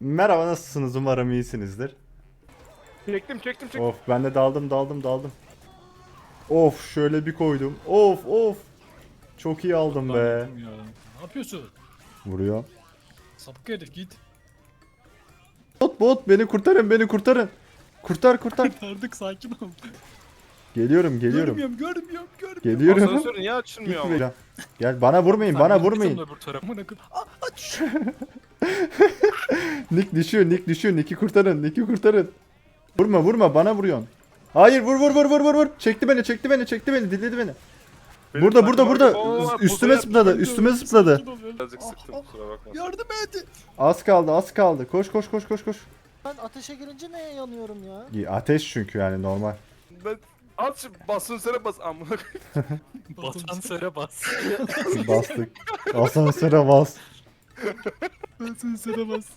Merhaba nasılsınız? Umarım iyisinizdir. Çektim çektim çektim. Of ben de daldım daldım daldım. Of şöyle bir koydum. Of of. Çok iyi aldım be. Ya. Ne yapıyorsun? Vuruyor. Sapık herif git. Bot bot beni kurtarın beni kurtarın. Kurtar kurtar. Kurtardık sakin ol. Geliyorum geliyorum. Görmüyorum görmüyorum görmüyorum. Geliyorum. Asansör niye açılmıyor ama? Gitme. Gel bana vurmayın bana Sen vurmayın. Amına koyayım. Aa, aç. Nick düşüyor Nick düşüyor Nick'i kurtarın Nick'i kurtarın. Vurma vurma bana vuruyorsun. Hayır vur vur vur vur vur vur. Çekti beni çekti beni çekti beni diledi beni. Benim Burada burada burada var, üstüme zıpladı üstüme zıpladı. Ol ya. Birazcık sıktım kusura bakma. Yardım et. Az kaldı az kaldı. Koş koş koş koş koş. Ben ateşe girince neye yanıyorum ya? İyi, Ateş çünkü yani normal. Ben at şu basın bas amına koyayım. Asansöre bas. Bastık. Asansöre bas. Asansöre bas.